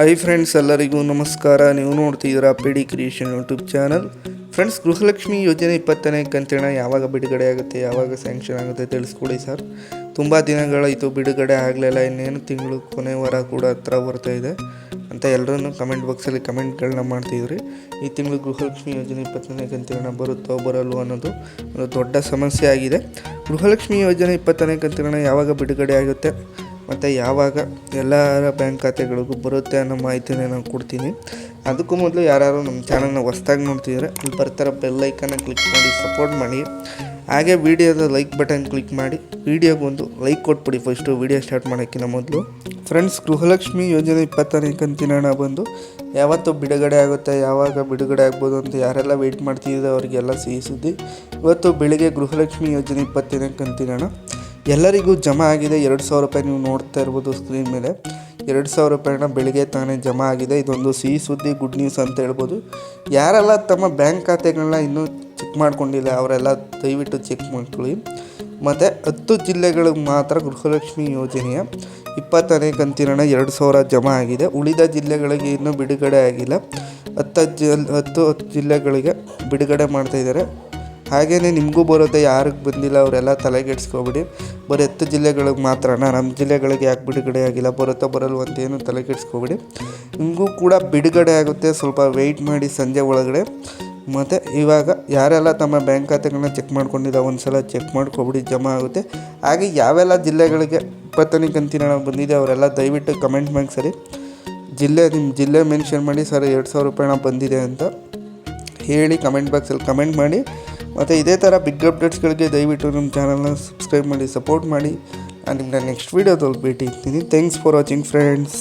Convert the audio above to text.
Hi friends ಎಲ್ಲರಿಗೂ ನಮಸ್ಕಾರ. ನೀವು ನೋಡ್ತಿದ್ದೀರಾ P D creation YouTube channel friends Gruhalakshmi ಯೋಜನೆ ಇಪ್ಪತ್ತನೇ ಕಂತಿನ ಯಾವಾಗ ಬಿಡುಗಡೆ ಆಗುತ್ತೆ, ಯಾವಾಗ ಸ್ಯಾಂಕ್ಷನ್ ಆಗುತ್ತೆ ತಿಳಿಸ್ಕೊಡಿ ಸರ್ ತುಂಬ ದಿನಗಳಾಯಿತು ಬಿಡುಗಡೆ ಆಗಲಿಲ್ಲ, ಇನ್ನೇನು ತಿಂಗಳು ಕೊನೆ ವಾರ ಕೂಡ ಹತ್ರ ಬರ್ತಾ ಇದೆ. ಅಂತ ಎಲ್ಲರೂ ಕಮೆಂಟ್ ಬಾಕ್ಸಲ್ಲಿ ಕಮೆಂಟ್ಗಳನ್ನ ಮಾಡ್ತಿದ್ರಿ. ಈ ತಿಂಗಳು ಗೃಹಲಕ್ಷ್ಮಿ ಯೋಜನೆ ಇಪ್ಪತ್ತನೇ ಕಂತಿನ ಬರುತ್ತೋ ಬರಲ್ವೋ ಅನ್ನೋದು ಒಂದು ದೊಡ್ಡ ಸಮಸ್ಯೆ ಆಗಿದೆ. ಗೃಹಲಕ್ಷ್ಮಿ ಯೋಜನೆ ಇಪ್ಪತ್ತನೇ ಕಂತಿನ ಯಾವಾಗ ಬಿಡುಗಡೆ ಆಗುತ್ತೆ? ಮತ್ತು ಯಾವಾಗ ಎಲ್ಲರ ಬ್ಯಾಂಕ್ ಖಾತೆಗಳಿಗೂ ಬರುತ್ತೆ ಅನ್ನೋ ಮಾಹಿತಿನ ನಾನು ಕೊಡ್ತೀನಿ. ಅದಕ್ಕೂ ಮೊದಲು ಯಾರು ನಮ್ಮ ಚಾನಲ್ನ ಹೊಸ್ದಾಗಿ ನೋಡ್ತಿದ್ರೆ ಅಲ್ಲಿ ಬರ್ತಾರ ಬೆಲ್ ಐಕನ್ನ ಕ್ಲಿಕ್ ಮಾಡಿ ಸಪೋರ್ಟ್ ಮಾಡಿ. ಹಾಗೆ ವಿಡಿಯೋದ ಲೈಕ್ ಬಟನ್ ಕ್ಲಿಕ್ ಮಾಡಿ ವಿಡಿಯೋಗೊಂದು ಲೈಕ್ ಕೊಟ್ಬಿಡಿ ಫಸ್ಟು ವಿಡಿಯೋ ಸ್ಟಾರ್ಟ್ ಮಾಡೋಕ್ಕಿಂತ ಮೊದಲು. ಫ್ರೆಂಡ್ಸ್ ಗೃಹಲಕ್ಷ್ಮಿ ಯೋಜನೆ ಇಪ್ಪತ್ತನೇ ಕಂತಿನ ಬಂದು ಯಾವತ್ತು ಬಿಡುಗಡೆ ಆಗುತ್ತೆ, ಯಾವಾಗ ಬಿಡುಗಡೆ ಆಗ್ಬೋದು ಅಂತ ಯಾರೆಲ್ಲ ವೆಯ್ಟ್ ಮಾಡ್ತಿದ್ದೀವಿ ಅವರಿಗೆಲ್ಲ ಸಿಹಿ ಸುದ್ದಿ. ಇವತ್ತು ಬೆಳಿಗ್ಗೆ ಗೃಹಲಕ್ಷ್ಮಿ ಯೋಜನೆ ಇಪ್ಪತ್ತನೇ ಕಂತಿನ ಎಲ್ಲರಿಗೂ ಜಮಾ ಆಗಿದೆ. ಎರಡು ಸಾವಿರ ರೂಪಾಯಿ ನೀವು ನೋಡ್ತಾ ಇರ್ಬೋದು ಸ್ಕ್ರೀನ್ ಮೇಲೆ. ಎರಡು ಸಾವಿರ ರೂಪಾಯಿನ ಬೆಳಿಗ್ಗೆ ತಾನೇ ಜಮಾ ಆಗಿದೆ. ಇದೊಂದು ಸಿಹಿ ಸುದ್ದಿ ಗುಡ್ ನ್ಯೂಸ್ ಅಂತ ಹೇಳ್ಬೋದು. ಯಾರೆಲ್ಲ ತಮ್ಮ ಬ್ಯಾಂಕ್ ಖಾತೆಗಳನ್ನ ಇನ್ನೂ ಚೆಕ್ ಮಾಡ್ಕೊಂಡಿಲ್ಲ, ಅವರೆಲ್ಲ ದಯವಿಟ್ಟು ಚೆಕ್ ಮಾಡ್ಕೊಳ್ಳಿ. ಮತ್ತು ಹತ್ತು ಜಿಲ್ಲೆಗಳಿಗೆ ಮಾತ್ರ ಗೃಹಲಕ್ಷ್ಮಿ ಯೋಜನೆಯ ಇಪ್ಪತ್ತನೇ ಕಂತಿನ ಎರಡು ಸಾವಿರ ಜಮಾ ಆಗಿದೆ. ಉಳಿದ ಜಿಲ್ಲೆಗಳಿಗೆ ಇನ್ನೂ ಬಿಡುಗಡೆ ಆಗಿಲ್ಲ. ಹತ್ತು ಜಿಲ್ ಹತ್ತು ಜಿಲ್ಲೆಗಳಿಗೆ ಬಿಡುಗಡೆ ಮಾಡ್ತಾಯಿದ್ದಾರೆ ಹಾಗೆಯೇ ನಿಮಗೂ ಬರುತ್ತೆ ಯಾರಿಗೆ ಬಂದಿಲ್ಲ, ಅವರೆಲ್ಲ ತಲೆಗೆಡ್ಸ್ಕೊಬಿಡಿ. ಬರೀ ಹತ್ತು ಜಿಲ್ಲೆಗಳಿಗೆ ಮಾತ್ರ ನಮ್ಮ ಜಿಲ್ಲೆಗಳಿಗೆ ಯಾಕೆ ಬಿಡುಗಡೆ ಆಗಿಲ್ಲ, ಬರುತ್ತೋ ಬರಲ್ವ ಅಂತ ಏನು ತಲೆಗೆಡ್ಸ್ಕೊಬಿಡಿ. ನಿಮಗೂ ಕೂಡ ಬಿಡುಗಡೆ ಆಗುತ್ತೆ, ಸ್ವಲ್ಪ ವೆಯ್ಟ್ ಮಾಡಿ ಸಂಜೆ ಒಳಗಡೆ. ಮತ್ತು ಇವಾಗ ಯಾರೆಲ್ಲ ತಮ್ಮ ಬ್ಯಾಂಕ್ ಖಾತೆಗಳನ್ನ ಚೆಕ್ ಮಾಡ್ಕೊಂಡಿದ್ದ ಒಂದು ಸಲ ಚೆಕ್ ಮಾಡ್ಕೊಬಿಡಿ, ಜಮಾ ಆಗುತ್ತೆ. ಹಾಗೆ ಯಾವೆಲ್ಲ ಜಿಲ್ಲೆಗಳಿಗೆ ಇಪ್ಪತ್ತನೇ ಕಂತಿನ ಬಂದಿದೆ, ಅವರೆಲ್ಲ ದಯವಿಟ್ಟು ಕಮೆಂಟ್ ಮಾಡಿ ಸರಿ. ಜಿಲ್ಲೆ ನಿಮ್ಮ ಜಿಲ್ಲೆ ಮೆನ್ಷನ್ ಮಾಡಿ, ಸರ್, ಎರಡು ಸಾವಿರ ರೂಪಾಯಿ ಬಂದಿದೆ ಅಂತ ಹೇಳಿ ಕಮೆಂಟ್ ಬಾಕ್ಸಲ್ಲಿ ಕಮೆಂಟ್ ಮಾಡಿ. ಮತ್ತು ಇದೇ ಥರ ಬಿಗ್ ಅಪ್ಡೇಟ್ಸ್ಗಳಿಗೆ ದಯವಿಟ್ಟು ನಮ್ಮ ಚಾನಲ್ನ ಸಬ್ಸ್ಕ್ರೈಬ್ ಮಾಡಿ ಸಪೋರ್ಟ್ ಮಾಡಿ. ನಾನು ನಿಮ್ಮನ್ನ ನೆಕ್ಸ್ಟ್ ವೀಡಿಯೋದಲ್ಲಿ ಭೇಟಿ ಇರ್ತೀನಿ ಥ್ಯಾಂಕ್ಸ್ ಫಾರ್ ವಾಚಿಂಗ್ ಫ್ರೆಂಡ್ಸ್